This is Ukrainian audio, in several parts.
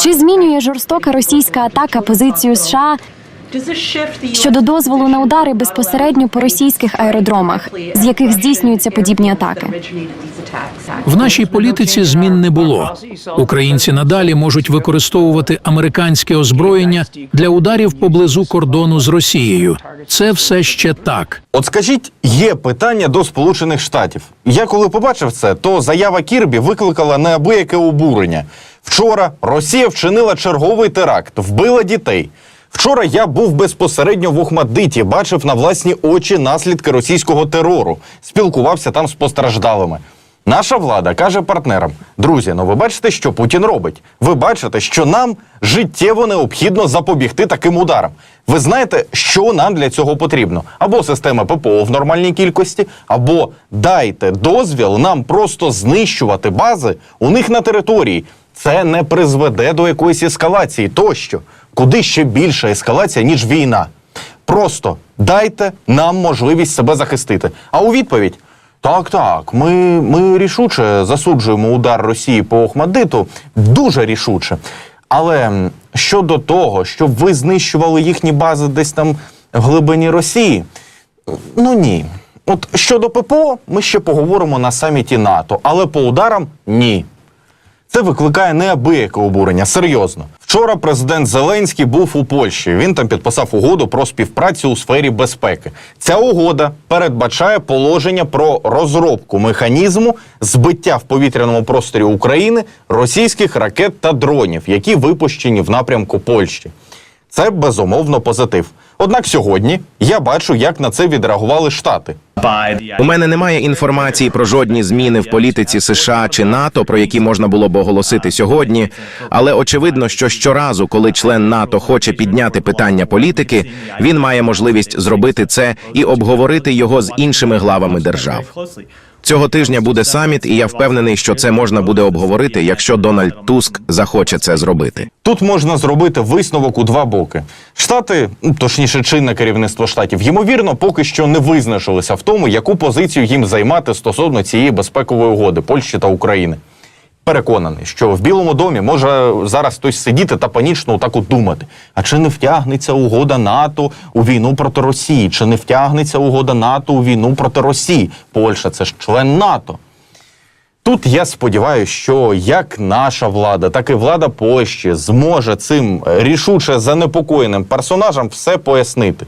Чи змінює жорстока російська атака позицію США щодо дозволу на удари безпосередньо по російських аеродромах, з яких здійснюються подібні атаки? В нашій політиці змін не було. Українці надалі можуть використовувати американське озброєння для ударів поблизу кордону з Росією. Це все ще так. От скажіть, є питання до Сполучених Штатів. Я коли побачив це, то заява Кірбі викликала неабияке обурення. Вчора Росія вчинила черговий теракт, вбила дітей. Вчора я був безпосередньо в Охмадиті, бачив на власні очі наслідки російського терору, спілкувався там з постраждалими. Наша влада каже партнерам: друзі, ну ви бачите, що Путін робить. Ви бачите, що нам життєво необхідно запобігти таким ударам. Ви знаєте, що нам для цього потрібно? Або система ППО в нормальній кількості, або дайте дозвіл нам просто знищувати бази у них на території. Це не призведе до якоїсь ескалації тощо. Куди ще більша ескалація, ніж війна? Просто дайте нам можливість себе захистити. А у відповідь. Так, так, ми, ми рішуче засуджуємо удар Росії по Охмадиту, дуже рішуче. Але щодо того, щоб ви знищували їхні бази десь там в глибині Росії, ну ні. От щодо ППО, ми ще поговоримо на саміті НАТО, але по ударам ні. Це викликає неабияке обурення. Серйозно. Вчора президент Зеленський був у Польщі. Він там підписав угоду про співпрацю у сфері безпеки. Ця угода передбачає положення про розробку механізму збиття в повітряному просторі України російських ракет та дронів, які випущені в напрямку Польщі. Це безумовно позитив. Однак сьогодні я бачу, як на це відреагували Штати. У мене немає інформації про жодні зміни в політиці США чи НАТО, про які можна було б оголосити сьогодні. Але очевидно, що щоразу, коли член НАТО хоче підняти питання політики, він має можливість зробити це і обговорити його з іншими главами держав. Цього тижня буде саміт, і я впевнений, що це можна буде обговорити, якщо Дональд Туск захоче це зробити. Тут можна зробити висновок у два боки. Штати, ну, точніше, чинне керівництво штатів, ймовірно, поки що не визначилися в тому, яку позицію їм займати стосовно цієї безпекової угоди Польщі та України. Переконаний, що в Білому домі може зараз хтось сидіти та панічно так от думати: а чи не втягнеться угода НАТО у війну проти Росії? Чи не втягнеться угода НАТО у війну проти Росії? Польща це ж член НАТО. Тут я сподіваюся, що як наша влада, так і влада Польщі зможе цим рішуче занепокоєним персонажам все пояснити.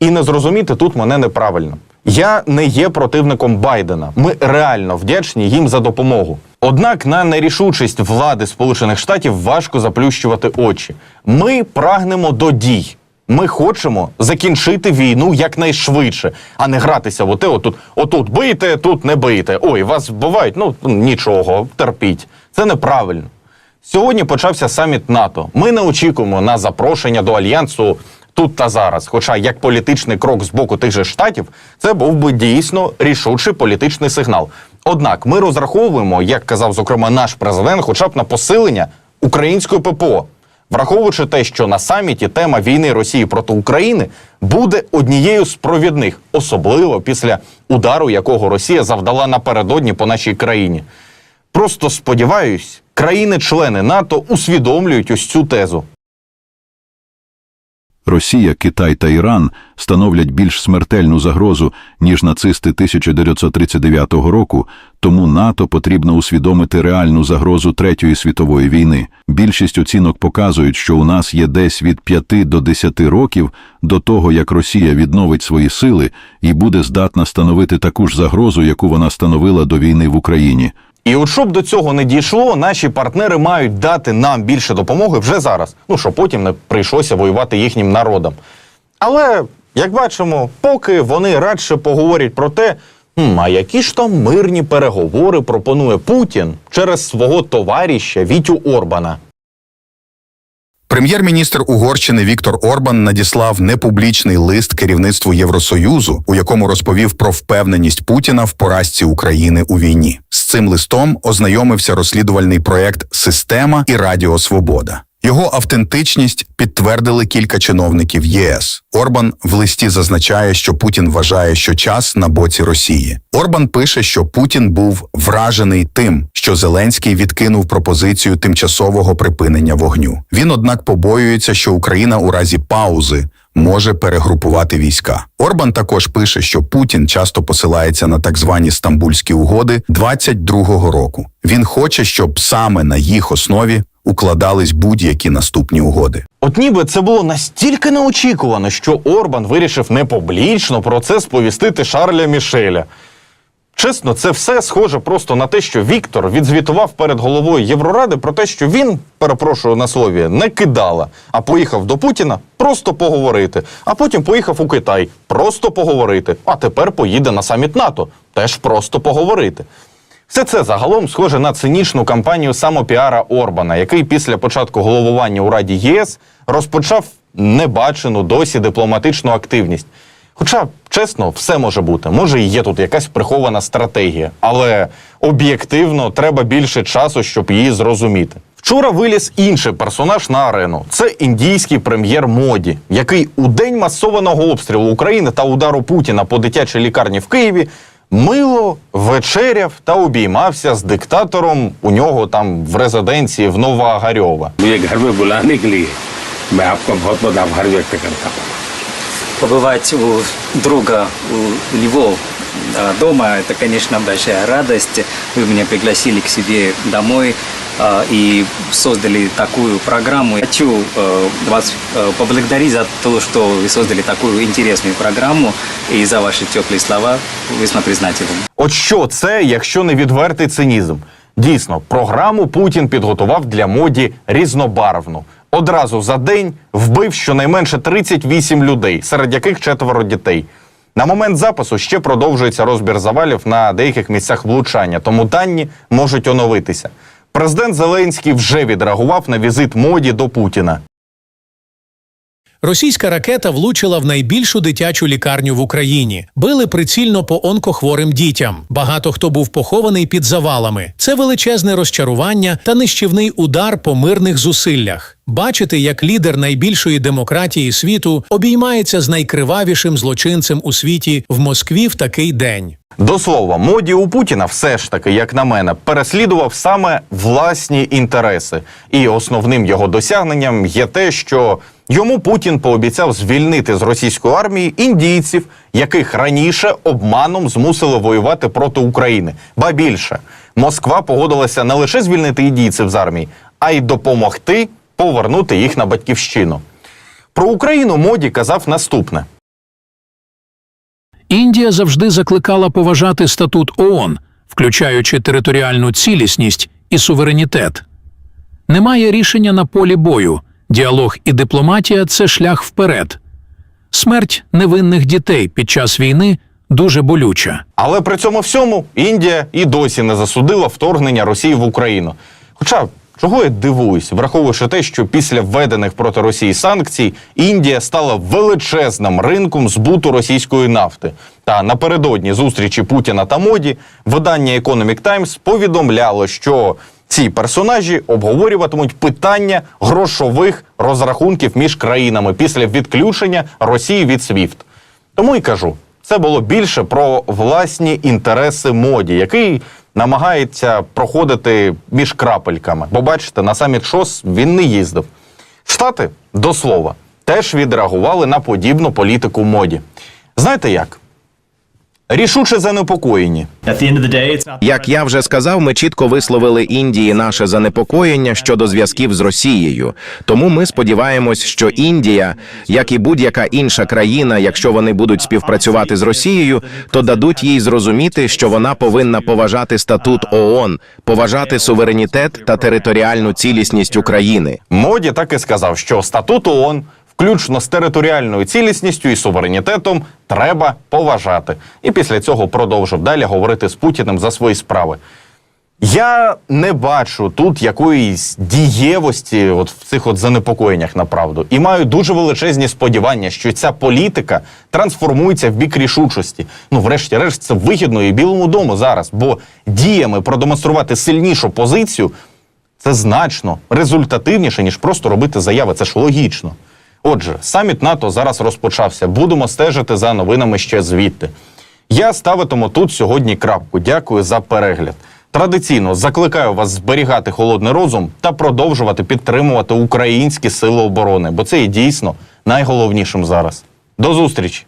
І не зрозуміти тут мене неправильно. Я не є противником Байдена. Ми реально вдячні їм за допомогу. Однак на нерішучість влади Сполучених Штатів важко заплющувати очі. Ми прагнемо до дій. Ми хочемо закінчити війну якнайшвидше, а не гратися в оте, отут, отут бийте, тут не бийте. Ой, вас вбивають. Ну нічого, терпіть. Це неправильно. Сьогодні почався саміт НАТО. Ми не очікуємо на запрошення до альянсу тут та зараз. Хоча як політичний крок з боку тих же штатів, це був би дійсно рішучий політичний сигнал. Однак ми розраховуємо, як казав зокрема наш президент, хоча б на посилення української ППО. Враховуючи те, що на саміті тема війни Росії проти України буде однією з провідних, особливо після удару, якого Росія завдала напередодні по нашій країні. Просто сподіваюсь, країни-члени НАТО усвідомлюють ось цю тезу. Росія, Китай та Іран становлять більш смертельну загрозу, ніж нацисти 1939 року, тому НАТО потрібно усвідомити реальну загрозу Третьої світової війни. Більшість оцінок показують, що у нас є десь від 5 до 10 років до того, як Росія відновить свої сили і буде здатна становити таку ж загрозу, яку вона становила до війни в Україні. І от щоб до цього не дійшло, наші партнери мають дати нам більше допомоги вже зараз. Ну щоб потім не прийшлося воювати їхнім народам. Але як бачимо, поки вони радше поговорять про те, «Хм, а які ж там мирні переговори пропонує Путін через свого товаріща Вітю Орбана. Прем'єр-міністр Угорщини Віктор Орбан надіслав непублічний лист керівництву Євросоюзу, у якому розповів про впевненість Путіна в поразці України у війні. З цим листом ознайомився розслідувальний проект Система і Радіо Свобода. Його автентичність підтвердили кілька чиновників ЄС. Орбан в листі зазначає, що Путін вважає, що час на боці Росії. Орбан пише, що Путін був вражений тим, що Зеленський відкинув пропозицію тимчасового припинення вогню. Він, однак, побоюється, що Україна у разі паузи може перегрупувати війська. Орбан також пише, що Путін часто посилається на так звані стамбульські угоди 22-го року. Він хоче, щоб саме на їх основі укладались будь-які наступні угоди. От ніби це було настільки неочікувано, що Орбан вирішив не публічно про це сповістити Шарля Мішеля. Чесно, це все схоже просто на те, що Віктор відзвітував перед головою Євроради про те, що він, перепрошую на слові, не кидала, а поїхав до Путіна просто поговорити. А потім поїхав у Китай просто поговорити. А тепер поїде на саміт НАТО теж просто поговорити. Все це загалом схоже на цинічну кампанію самопіара Орбана, який після початку головування у Раді ЄС розпочав небачену досі дипломатичну активність. Хоча, чесно, все може бути. Може, і є тут якась прихована стратегія, але об'єктивно треба більше часу, щоб її зрозуміти. Вчора виліз інший персонаж на арену. Це індійський прем'єр Моді, який у день масованого обстрілу України та удару Путіна по дитячій лікарні в Києві Мило вечеряв та обіймався з диктатором у нього там в резиденції в Новоагарьова. Побывать у друга у него дома, это, конечно, большая радость. Вы меня пригласили к себе домой и создали такую программу. Хочу э, вас э, поблагодарить за то, что вы создали такую интересную программу и за ваши теплые слова. Весьма признателен. От що це, якщо не відвертий цинізм? Дійсно, програму Путін підготував для моді різнобарвну. Одразу за день вбив щонайменше 38 людей, серед яких четверо дітей. На момент запису ще продовжується розбір завалів на деяких місцях влучання, тому дані можуть оновитися. Президент Зеленський вже відреагував на візит моді до Путіна. Російська ракета влучила в найбільшу дитячу лікарню в Україні. Били прицільно по онкохворим дітям. Багато хто був похований під завалами. Це величезне розчарування та нищівний удар по мирних зусиллях. Бачити, як лідер найбільшої демократії світу обіймається з найкривавішим злочинцем у світі в Москві в такий день. До слова, моді у Путіна все ж таки, як на мене, переслідував саме власні інтереси. І основним його досягненням є те, що йому Путін пообіцяв звільнити з російської армії індійців, яких раніше обманом змусили воювати проти України. Ба більше, Москва погодилася не лише звільнити індійців з армії, а й допомогти повернути їх на батьківщину. Про Україну моді казав наступне. Індія завжди закликала поважати статут ООН, включаючи територіальну цілісність і суверенітет. Немає рішення на полі бою. Діалог і дипломатія це шлях вперед. Смерть невинних дітей під час війни дуже болюча. Але при цьому всьому Індія і досі не засудила вторгнення Росії в Україну. Хоча чого я дивуюсь, враховуючи те, що після введених проти Росії санкцій Індія стала величезним ринком збуту російської нафти. Та напередодні зустрічі Путіна та моді видання Economic Times повідомляло, що ці персонажі обговорюватимуть питання грошових розрахунків між країнами після відключення Росії від SWIFT. Тому і кажу, це було більше про власні інтереси моді, який намагається проходити між крапельками. Бо бачите, на саміт ШОС він не їздив. Штати, до слова, теж відреагували на подібну політику моді. Знаєте як? Рішуче занепокоєні. Як я вже сказав, ми чітко висловили Індії наше занепокоєння щодо зв'язків з Росією. Тому ми сподіваємось, що Індія, як і будь-яка інша країна, якщо вони будуть співпрацювати з Росією, то дадуть їй зрозуміти, що вона повинна поважати статут ООН, поважати суверенітет та територіальну цілісність України. Моді так і сказав, що статут ООН, включно з територіальною цілісністю і суверенітетом, треба поважати. І після цього продовжив далі говорити з Путіним за свої справи. Я не бачу тут якоїсь дієвості от в цих от занепокоєннях направду. І маю дуже величезні сподівання, що ця політика трансформується в бік рішучості. Ну, врешті-решт, це вигідно і Білому дому зараз, бо діями продемонструвати сильнішу позицію Це значно результативніше, ніж просто робити заяви. Це ж логічно. Отже, саміт НАТО зараз розпочався. Будемо стежити за новинами ще звідти. Я ставитиму тут сьогодні крапку. Дякую за перегляд. Традиційно закликаю вас зберігати холодний розум та продовжувати підтримувати українські сили оборони, бо це є дійсно найголовнішим зараз. До зустрічі!